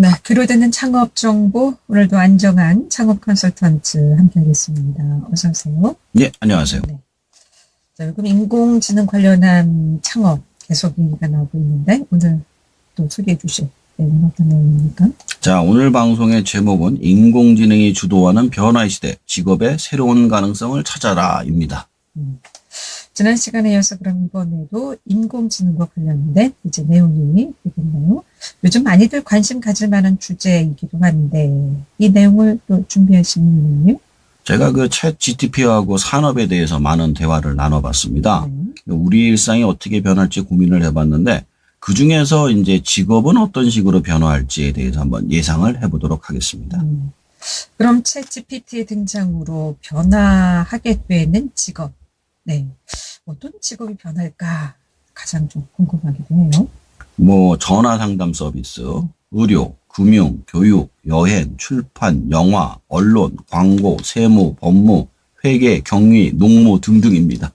네, 귀로 듣는 창업 정보 오늘도 안정한 창업 컨설턴트 함께하겠습니다. 어서 오세요. 네, 안녕하세요. 네. 자, 요즘 인공지능 관련한 창업 계속 얘기가 나오고 있는데 오늘 또 소개해 주실 내용은 어떤 내용입니까? 자, 오늘 방송의 제목은 인공지능이 주도하는 변화의 시대, 직업의 새로운 가능성을 찾아라입니다. 지난 시간에 이어서 그럼 이번에도 인공지능과 관련된 이제 내용이 되겠네요. 요즘 많이들 관심 가질 만한 주제이기도 한데 이 내용을 또 준비하신 이유는요? 제가 그 챗 GTP하고 산업에 대해서 많은 대화를 나눠봤습니다. 네. 우리 일상이 어떻게 변할지 고민을 해봤는데 그 중에서 이제 직업은 어떤 식으로 변화할지에 대해서 한번 예상을 해보도록 하겠습니다. 음. 그럼 챗 GPT의 등장으로 변화하게 되는 직업. 네. 어떤 직업이 변할까 가장 좀 궁금하기도 해요. 뭐 전화 상담 서비스, 의료, 금융, 교육, 여행, 출판, 영화, 언론, 광고, 세무, 법무, 회계, 경리, 농무 등등입니다.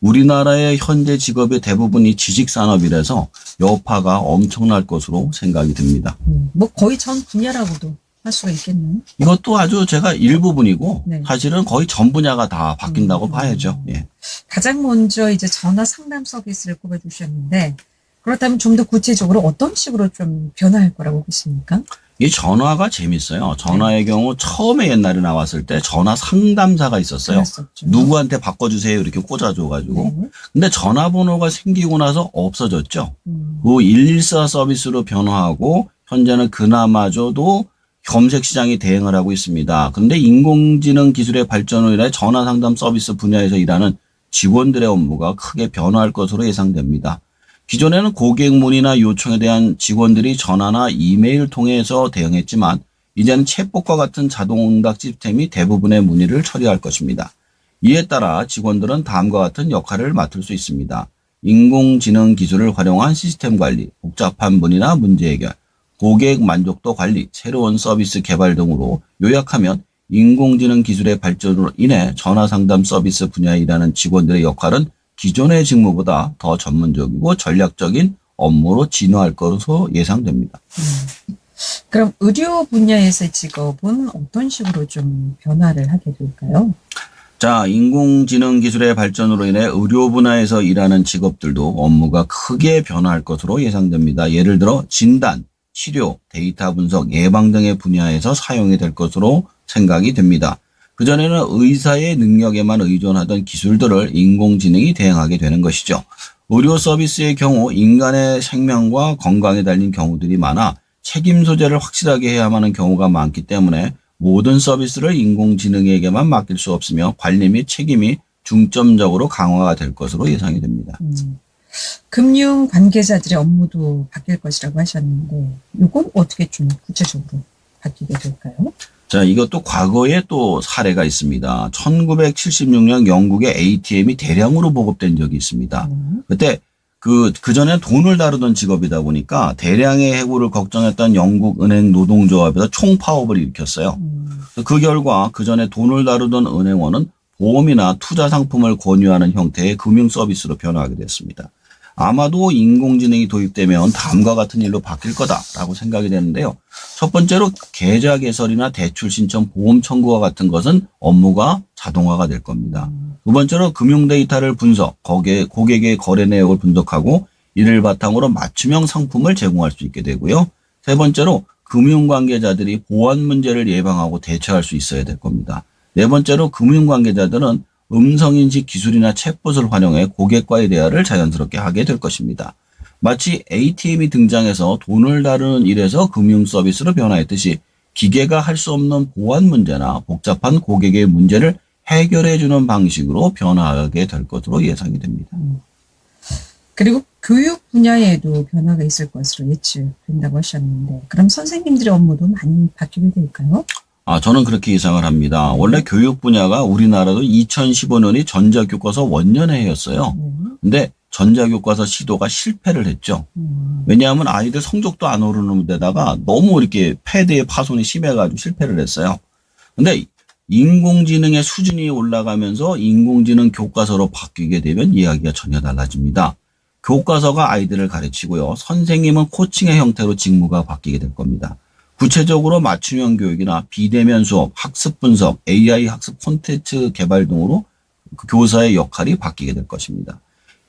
우리나라의 현재 직업의 대부분이 지식 산업이라서 여파가 엄청날 것으로 생각이 듭니다. 음, 뭐 거의 전 분야라고도 할 수가 있겠네요. 이것도 아주 제가 일부분이고 네. 사실은 거의 전 분야가 다 바뀐다고 음. 봐야죠. 예. 가장 먼저 이제 전화 상담 서비스를 꼽아주셨는데 그렇다면 좀 더 구체적으로 어떤 식으로 좀 변화할 거라고 보십니까? 이 전화가 재밌어요. 전화의 경우 처음에 옛날에 나왔을 때 전화 상담사가 있었어요. 그랬었죠. 누구한테 바꿔주세요 이렇게 꽂아줘가지고. 네. 근데 전화번호가 생기고 나서 없어졌죠. 음, 그114 서비스로 변화하고 현재는 그나마저도 검색 시장이 대응을 하고 있습니다. 그런데 인공지능 기술의 발전으로 인해 전화 상담 서비스 분야에서 일하는 직원들의 업무가 크게 변화할 것으로 예상됩니다. 기존에는 고객 문의나 요청에 대한 직원들이 전화나 이메일 통해서 대응했지만 이제는 챗봇과 같은 자동응답 시스템이 대부분의 문의를 처리할 것입니다. 이에 따라 직원들은 다음과 같은 역할을 맡을 수 있습니다. 인공지능 기술을 활용한 시스템 관리, 복잡한 문의나 문제 해결, 고객 만족도 관리, 새로운 서비스 개발 등으로 요약하면 인공지능 기술의 발전으로 인해 전화 상담 서비스 분야에 일하는 직원들의 역할은 기존의 직무보다 더 전문적이고 전략적인 업무로 진화할 것으로 예상됩니다. 그럼 의료 분야에서의 직업은 어떤 식으로 좀 변화를 하게 될까요? 자, 인공지능 기술의 발전으로 인해 의료 분야에서 일하는 직업들도 업무가 크게 변화할 것으로 예상됩니다. 예를 들어 진단, 치료, 데이터 분석, 예방 등의 분야에서 사용이 될 것으로 생각이 됩니다. 그전에는 의사의 능력에만 의존하던 기술들을 인공지능이 대행하게 되는 것이죠. 의료 서비스의 경우 인간의 생명과 건강에 달린 경우들이 많아 책임 소재를 확실하게 해야만 하는 경우가 많기 때문에 모든 서비스를 인공지능에게만 맡길 수 없으며 관리 및 책임이 중점적으로 강화가 될 것으로 예상이 됩니다. 음, 금융 관계자들의 업무도 바뀔 것이라고 하셨는데 이건 어떻게 좀 구체적으로 바뀌게 될까요? 자, 이것도 과거에 또 사례가 있습니다. 1976년 영국의 ATM이 대량으로 보급된 적이 있습니다. 음, 그때 그, 그전에 돈을 다루던 직업이다 보니까 대량의 해고를 걱정했던 영국 은행 노동조합에서 총파업을 일으켰어요. 음, 그 결과 그전에 돈을 다루던 은행원은 보험이나 투자 상품을 권유하는 형태의 금융 서비스로 변화하게 됐습니다. 아마도 인공지능이 도입되면 다음과 같은 일로 바뀔 거다라고 생각이 되는데요. 첫 번째로 계좌 개설이나 대출 신청, 보험 청구와 같은 것은 업무가 자동화가 될 겁니다. 두 번째로 금융 데이터를 분석, 거기에 고객의 거래 내역을 분석하고 이를 바탕으로 맞춤형 상품을 제공할 수 있게 되고요. 세 번째로 금융 관계자들이 보안 문제를 예방하고 대처할 수 있어야 될 겁니다. 네 번째로 금융 관계자들은 음성인식 기술이나 챗봇을 활용해 고객과의 대화를 자연스럽게 하게 될 것입니다. 마치 ATM이 등장해서 돈을 다루는 일에서 금융 서비스로 변화했듯이 기계가 할 수 없는 보안 문제나 복잡한 고객의 문제를 해결해 주는 방식으로 변화하게 될 것으로 예상이 됩니다. 그리고 교육 분야에도 변화가 있을 것으로 예측된다고 하셨는데 그럼 선생님들의 업무도 많이 바뀌게 될까요? 아, 저는 그렇게 예상을 합니다. 원래 교육 분야가 우리나라도 2015년이 전자교과서 원년해였어요. 네. 근데 전자교과서 시도가 실패를 했죠. 음, 왜냐하면 아이들 성적도 안 오르는 데다가 너무 이렇게 패드의 파손이 심해가지고 실패를 했어요. 근데 인공지능의 수준이 올라가면서 인공지능 교과서로 바뀌게 되면 이야기가 전혀 달라집니다. 교과서가 아이들을 가르치고요. 선생님은 코칭의 형태로 직무가 바뀌게 될 겁니다. 구체적으로 맞춤형 교육이나 비대면 수업, 학습 분석, AI 학습 콘텐츠 개발 등으로 그 교사의 역할이 바뀌게 될 것입니다.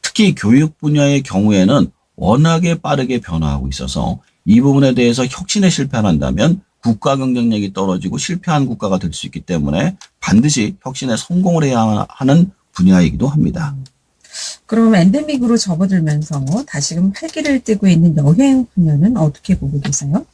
특히 교육 분야의 경우에는 워낙에 빠르게 변화하고 있어서 이 부분에 대해서 혁신에 실패한다면 국가 경쟁력이 떨어지고 실패한 국가가 될 수 있기 때문에 반드시 혁신에 성공을 해야 하는 분야이기도 합니다. 그럼 엔데믹으로 접어들면서 다시금 활기를 띠고 있는 여행 분야는 어떻게 보고 계세요?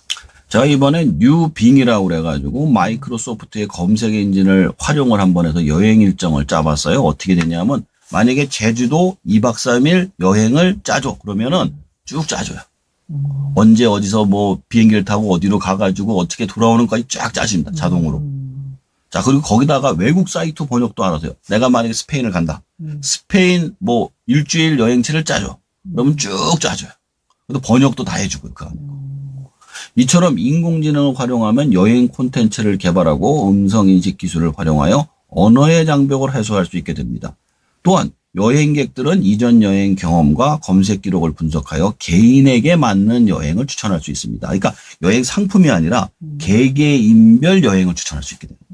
자, 이번에 뉴빙이라고 그래가지고 마이크로소프트의 검색 엔진을 활용을 한번 해서 여행 일정을 짜봤어요. 어떻게 되냐면 만약에 제주도 2박 3일 여행을 짜줘. 그러면은 쭉 짜줘요. 음. 언제 어디서 뭐 비행기를 타고 어디로 가가지고 어떻게 돌아오는까지 쫙 짜집니다. 자동으로. 음. 자, 그리고 거기다가 외국 사이트 번역도 알아서요. 내가 만약에 스페인을 간다. 음. 스페인 뭐 일주일 여행치를 짜줘. 그러면 쭉 짜줘요. 번역도 다 해주고요. 그 안에. 음. 이처럼 인공지능을 활용하면 여행 콘텐츠를 개발하고 음성인식 기술을 활용하여 언어의 장벽을 해소할 수 있게 됩니다. 또한 여행객들은 이전 여행 경험과 검색 기록을 분석하여 개인에게 맞는 여행을 추천할 수 있습니다. 그러니까 여행 상품이 아니라 개개인별 여행을 추천할 수 있게 됩니다.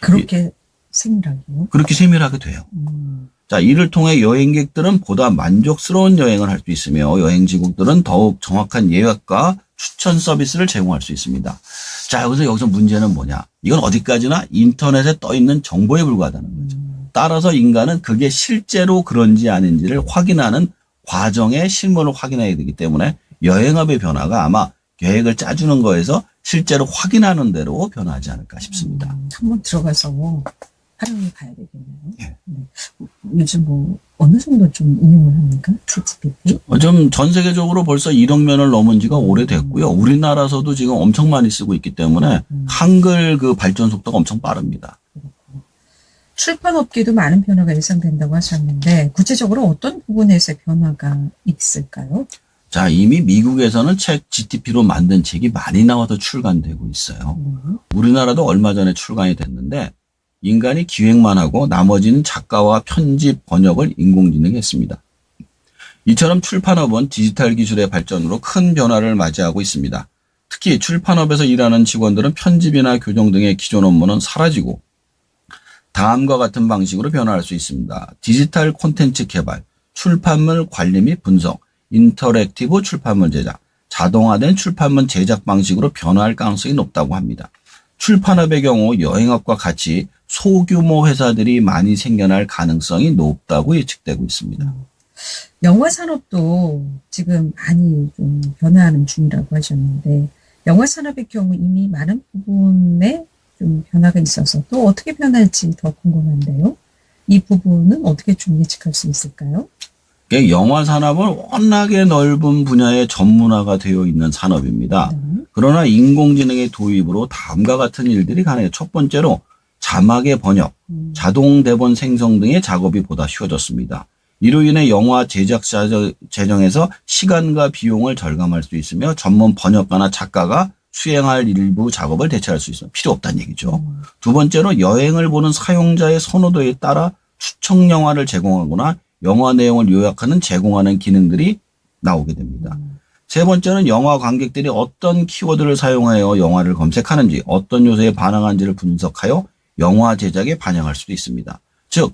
그렇게 세밀하게요? 그렇게 세밀하게 돼요. 음. 자, 이를 통해 여행객들은 보다 만족스러운 여행을 할 수 있으며 여행지국들은 더욱 정확한 예약과 추천 서비스를 제공할 수 있습니다. 자, 여기서 여기서 문제는 뭐냐? 이건 어디까지나 인터넷에 떠 있는 정보에 불과하다는 거죠. 따라서 인간은 그게 실제로 그런지 아닌지를 확인하는 과정의 실물을 확인해야 되기 때문에 여행업의 변화가 아마 계획을 짜주는 거에서 실제로 확인하는 대로 변하지 않을까 싶습니다. 음, 한번 들어가서 활용해 봐야 되겠네요. 예. 네. 요즘 뭐 어느 정도 좀應用을 합니까? 챗GPT? 어, 좀전 세계적으로 벌써 1억 면을 넘은 지가 오래됐고요. 우리나라에서도 지금 엄청 많이 쓰고 있기 때문에 음. 한글 그 발전 속도가 엄청 빠릅니다. 출판업계도 많은 변화가 예상된다고 하셨는데 구체적으로 어떤 부분에서 변화가 있을까요? 자, 이미 미국에서는 책 GTP로 만든 책이 많이 나와서 출간되고 있어요. 음. 우리나라도 얼마 전에 출간이 됐는데 인간이 기획만 하고 나머지는 작가와 편집, 번역을 인공지능이 했습니다. 이처럼 출판업은 디지털 기술의 발전으로 큰 변화를 맞이하고 있습니다. 특히 출판업에서 일하는 직원들은 편집이나 교정 등의 기존 업무는 사라지고 다음과 같은 방식으로 변화할 수 있습니다. 디지털 콘텐츠 개발, 출판물 관리 및 분석, 인터랙티브 출판물 제작, 자동화된 출판물 제작 방식으로 변화할 가능성이 높다고 합니다. 출판업의 경우 여행업과 같이 소규모 회사들이 많이 생겨날 가능성이 높다고 예측되고 있습니다. 영화 산업도 지금 많이 좀 변화하는 중이라고 하셨는데 영화 산업의 경우 이미 많은 부분에 좀 변화가 있어서 또 어떻게 변할지 더 궁금한데요. 이 부분은 어떻게 좀 예측할 수 있을까요? 이게 영화 산업은 워낙에 넓은 분야의 전문화가 되어 있는 산업입니다. 네. 그러나 인공지능의 도입으로 다음과 같은 일들이 가능해요. 첫 번째로 자막의 번역, 음, 자동 대본 생성 등의 작업이 보다 쉬워졌습니다. 이로 인해 영화 제작자 재정에서 시간과 비용을 절감할 수 있으며 전문 번역가나 작가가 수행할 일부 작업을 대체할 수 있으면 필요 없다는 얘기죠. 음, 두 번째로 여행을 보는 사용자의 선호도에 따라 추천 영화를 제공하거나 영화 내용을 요약하는 제공하는 기능들이 나오게 됩니다. 음, 세 번째는 영화 관객들이 어떤 키워드를 사용하여 영화를 검색하는지, 어떤 요소에 반응하는지를 분석하여 영화 제작에 반영할 수도 있습니다. 즉,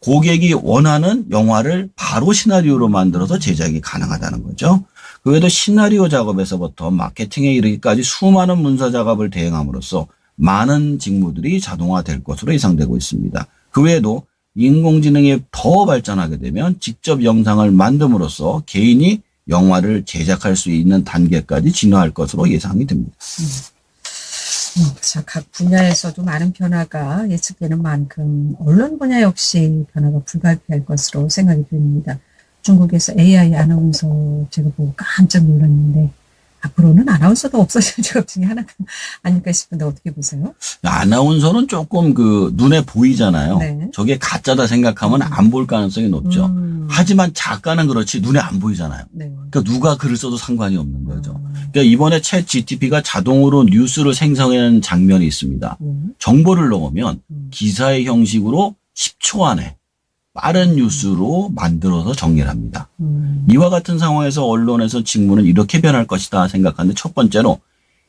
고객이 원하는 영화를 바로 시나리오로 만들어서 제작이 가능하다는 거죠. 그 외에도 시나리오 작업에서부터 마케팅에 이르기까지 수많은 문서 작업을 대행함으로써 많은 직무들이 자동화될 것으로 예상되고 있습니다. 그 외에도 인공지능이 더 발전하게 되면 직접 영상을 만듦으로써 개인이 영화를 제작할 수 있는 단계까지 진화할 것으로 예상이 됩니다. 음, 자, 각 분야에서도 많은 변화가 예측되는 만큼 언론 분야 역시 변화가 불가피할 것으로 생각이 됩니다. 중국에서 AI 아나운서 제가 보고 깜짝 놀랐는데 앞으로는 아나운서도 없어질 직업 중에 하나가 아닐까 싶은데 어떻게 보세요? 아나운서는 조금 그 눈에 보이잖아요. 네. 저게 가짜다 생각하면 안볼 가능성이 높죠. 음, 하지만 작가는 그렇지 눈에 안 보이잖아요. 네. 그러니까 누가 글을 써도 상관이 없는 거죠. 음, 그러니까 이번에 챗 GTP가 자동으로 뉴스를 생성하는 장면이 있습니다. 음, 정보를 넣으면 음. 기사의 형식으로 10초 안에 빠른 뉴스로 만들어서 정리를 합니다. 음, 이와 같은 상황에서 언론에서 직무는 이렇게 변할 것이다 생각하는데 첫 번째로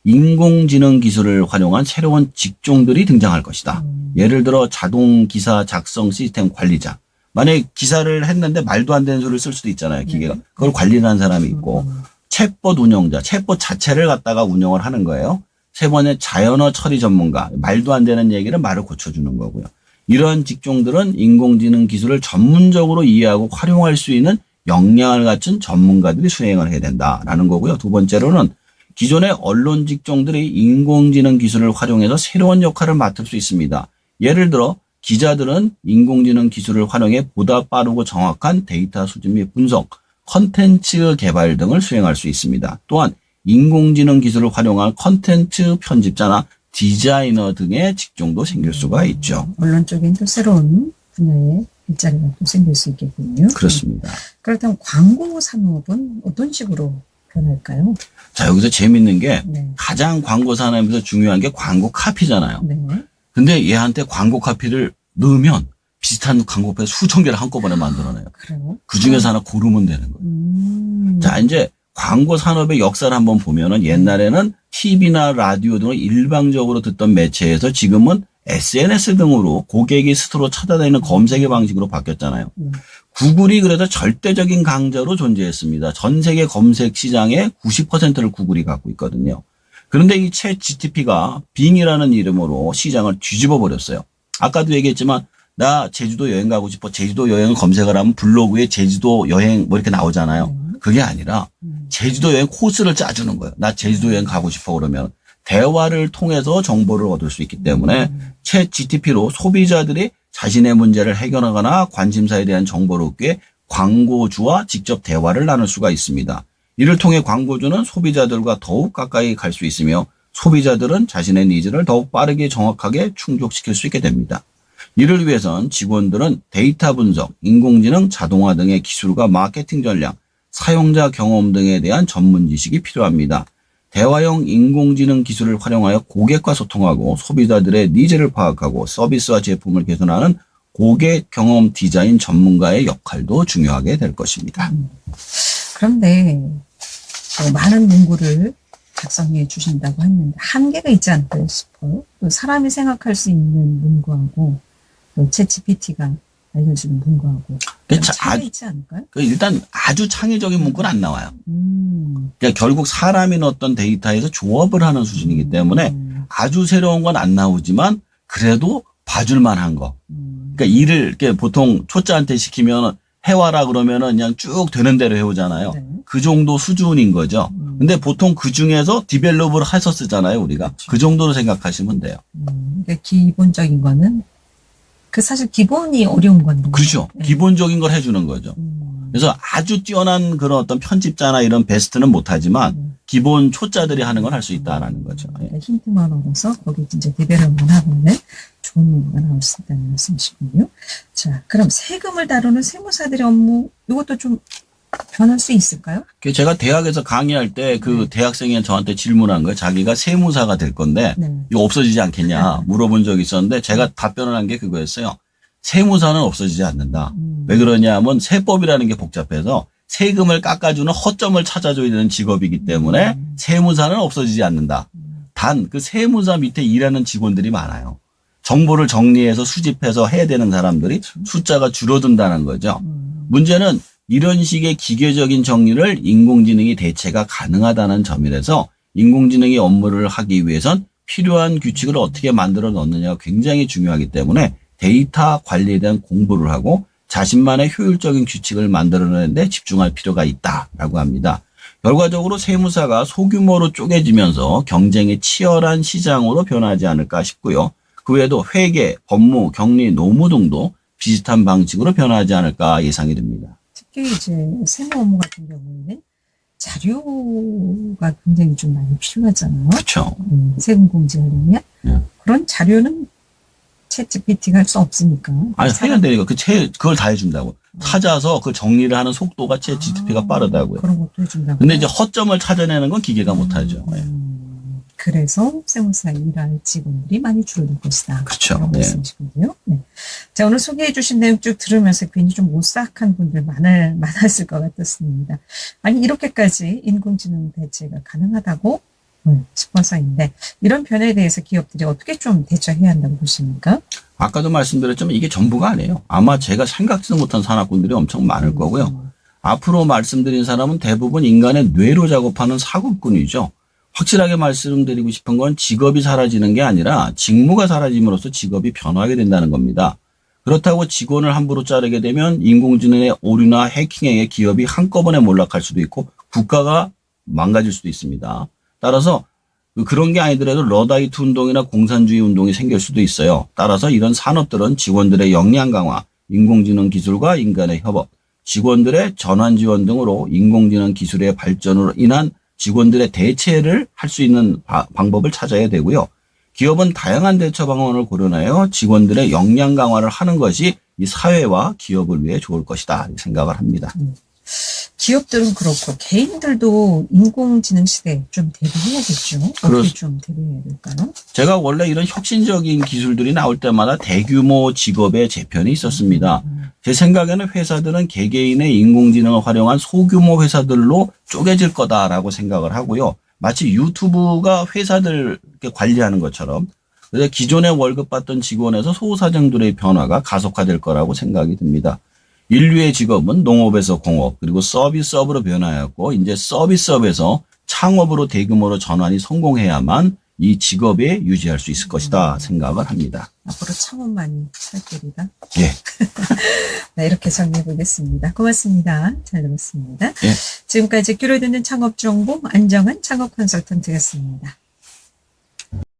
인공지능 기술을 활용한 새로운 직종들이 등장할 것이다. 음. 예를 들어 자동 기사 작성 시스템 관리자. 만약에 기사를 했는데 말도 안 되는 소리를 쓸 수도 있잖아요. 기계가. 네. 그걸 관리하는 사람이 있고 음. 챗봇 운영자, 챗봇 자체를 갖다가 운영을 하는 거예요. 세 번째 자연어 처리 전문가, 말도 안 되는 얘기를 말을 고쳐주는 거고요. 이런 직종들은 인공지능 기술을 전문적으로 이해하고 활용할 수 있는 역량을 갖춘 전문가들이 수행을 해야 된다라는 거고요. 두 번째로는 기존의 언론 직종들이 인공지능 기술을 활용해서 새로운 역할을 맡을 수 있습니다. 예를 들어 기자들은 인공지능 기술을 활용해 보다 빠르고 정확한 데이터 수집 및 분석, 컨텐츠 개발 등을 수행할 수 있습니다. 또한 인공지능 기술을 활용한 컨텐츠 편집자나 디자이너 등의 직종도 생길 수가 있죠. 언론 쪽엔 또 새로운 분야의 일자리가 또 생길 수 있겠군요. 그렇습니다. 그렇다면 광고 산업은 어떤 식으로 변할까요? 자, 여기서 재밌는 게 네. 가장 광고 산업에서 중요한 게 광고 카피잖아요. 네. 근데 얘한테 광고 카피를 넣으면 비슷한 광고 카피 수천 개를 한꺼번에 만들어내요. 그래요? 그 중에서 하나 고르면 되는 거예요. 음. 자, 이제 광고 산업의 역사를 한번 보면은 옛날에는 TV나 라디오 등을 일방적으로 듣던 매체에서 지금은 SNS 등으로 고객이 스스로 찾아다니는 검색의 방식으로 바뀌었잖아요. 음. 구글이 그래서 절대적인 강자로 존재했습니다. 전 세계 검색 시장의 90%를 구글이 갖고 있거든요. 그런데 이챗 GTP가 빙이라는 이름으로 시장을 뒤집어 버렸어요. 아까도 얘기했지만 나 제주도 여행 가고 싶어. 제주도 여행을 검색을 하면 블로그에 제주도 여행 뭐 이렇게 나오잖아요. 네. 그게 아니라 음. 제주도 여행 코스를 짜주는 거예요. 나 제주도 여행 가고 싶어 그러면 대화를 통해서 정보를 얻을 수 있기 때문에 음. 챗 GTP로 소비자들이 자신의 문제를 해결하거나 관심사에 대한 정보를 얻기 위해 광고주와 직접 대화를 나눌 수가 있습니다. 이를 통해 광고주는 소비자들과 더욱 가까이 갈 수 있으며 소비자들은 자신의 니즈를 더욱 빠르게 정확하게 충족시킬 수 있게 됩니다. 이를 위해선 직원들은 데이터 분석, 인공지능, 자동화 등의 기술과 마케팅 전략, 사용자 경험 등에 대한 전문 지식이 필요합니다. 대화형 인공지능 기술을 활용하여 고객과 소통하고 소비자들의 니즈를 파악하고 서비스와 제품을 개선하는 고객 경험 디자인 전문가의 역할도 중요하게 될 것입니다. 그런데 어, 많은 문구를 작성해 주신다고 했는데 한계가 있지 않을까 싶어요. 또 사람이 생각할 수 있는 문구하고 또 챗GPT가 알려주는 문구하고 그 아- 있지 않을까요? 그 일단 아주 창의적인 문구는 안 나와요. 음. 그러니까 결국 사람이 넣었던 데이터에서 조합을 하는 수준이기 때문에 음. 아주 새로운 건 안 나오지만 그래도 봐줄 만한 거. 음. 그러니까 일을 이렇게 보통 초짜한테 시키면 해와라 그러면은 그냥 쭉 되는 대로 해오잖아요. 네. 그 정도 수준인 거죠. 음. 근데 보통 그 중에서 디벨롭을 해서 쓰잖아요, 우리가. 그렇죠. 그 정도로 생각하시면 돼요. 음, 그러니까 기본적인 거는 그 사실 기본이 어려운 건데. 그렇죠. 네. 기본적인 걸 해주는 거죠. 음. 그래서 아주 뛰어난 그런 어떤 편집자나 이런 베스트는 못하지만 음. 기본 초짜들이 하는 걸 할 수 있다라는 거죠. 예. 그러니까 힌트만 얻어서 거기 이제 디벨롭만 하면은 좋은 문구가 나올 수 있다는 말씀이시군요. 자, 그럼 세금을 다루는 세무사들의 업무 이것도 좀 변할 수 있을까요? 그 제가 대학에서 강의할 때그 네. 대학생이 저한테 질문한 거예요. 자기가 세무사가 될 건데 네. 이거 없어지지 않겠냐 물어본 적이 있었는데 제가 답변을 한 게 그거였어요. 세무사는 없어지지 않는다. 음. 왜 그러냐면 세법이라는 게 복잡해서 세금을 깎아주는 허점을 찾아줘야 되는 직업이기 때문에 음. 세무사는 없어지지 않는다. 음. 단그 세무사 밑에 일하는 직원들이 많아요. 정보를 정리해서 수집해서 해야 되는 사람들이 숫자가 줄어든다는 거죠. 음. 문제는 이런 식의 기계적인 정리를 인공지능이 대체가 가능하다는 점이라서 인공지능이 업무를 하기 위해선 필요한 규칙을 어떻게 만들어 넣느냐가 굉장히 중요하기 때문에 데이터 관리에 대한 공부를 하고 자신만의 효율적인 규칙을 만들어내는데 집중할 필요가 있다라고 합니다. 결과적으로 세무사가 소규모로 쪼개지면서 경쟁이 치열한 시장으로 변하지 않을까 싶고요. 그 외에도 회계, 법무, 격리, 노무 등도 비슷한 방식으로 변하지 않을까 예상이 됩니다. 특히 이제 세무 업무 같은 경우에는 자료가 굉장히 좀 많이 필요하잖아요. 그렇죠. 음, 세금 공제하려면 네. 그런 자료는 챗 GPT가 할 수 없으니까. 아니 해야 되니까 그 채, 그걸 다 해준다고. 찾아서 그 정리를 하는 속도가 채 GTP가 아, 빠르다고요. 그런 것도 해준다고. 근데 이제 허점을 찾아내는 건 기계가 못하죠. 예. 음, 그래서 세무사 일할 직원들이 많이 줄어들 것이다. 그렇죠. 네. 말씀이시군요. 네. 자, 오늘 소개해 주신 내용 쭉 들으면서 괜히 좀 오싹한 분들 많을, 많았을 것 같았습니다. 아니, 이렇게까지 인공지능 대체가 가능하다고 싶어서인데 이런 변화에 대해서 기업들이 어떻게 좀 대처해야 한다고 보십니까? 아까도 말씀드렸지만 이게 전부가 아니에요. 아마 제가 생각지도 못한 산업군들이 엄청 많을 거고요. 앞으로 말씀드린 사람은 대부분 인간의 뇌로 작업하는 사고꾼이죠. 확실하게 말씀드리고 싶은 건 직업이 사라지는 게 아니라 직무가 사라짐으로써 직업이 변화하게 된다는 겁니다. 그렇다고 직원을 함부로 자르게 되면 인공지능의 오류나 해킹에 기업이 한꺼번에 몰락할 수도 있고 국가가 망가질 수도 있습니다. 따라서 그 그런 게 아니더라도 러다이트 운동이나 공산주의 운동이 생길 수도 있어요. 따라서 이런 산업들은 직원들의 역량 강화, 인공지능 기술과 인간의 협업, 직원들의 전환 지원 등으로 인공지능 기술의 발전으로 인한 직원들의 대체를 할 수 있는 바- 방법을 찾아야 되고요. 기업은 다양한 대처 방안을 고려하여 직원들의 역량 강화를 하는 것이 이 사회와 기업을 위해 좋을 것이다 생각을 합니다. 기업들은 그렇고 개인들도 인공지능 시대에 좀 대비해야겠죠. 어떻게 그렇- 좀 대비해야 될까요? 제가 원래 이런 혁신적인 기술들이 나올 때마다 대규모 직업의 재편이 있었습니다. 제 생각에는 회사들은 개개인의 인공지능을 활용한 소규모 회사들로 쪼개질 거다라고 생각을 하고요. 마치 유튜브가 회사들 관리하는 것처럼 그래서 기존에 월급 받던 직원에서 소사장들의 변화가 가속화될 거라고 생각이 듭니다. 인류의 직업은 농업에서 공업 그리고 서비스업으로 변화하였고 이제 서비스업에서 창업으로 대규모로 전환이 성공해야만 이 직업에 유지할 수 있을 것이다 생각을 합니다. 앞으로 창업만이 살 길이다. 예. 네, 이렇게 정리해 보겠습니다. 고맙습니다. 잘 들었습니다. 예. 지금까지 귀로 듣는 창업 정보 안정한 창업 컨설턴트였습니다.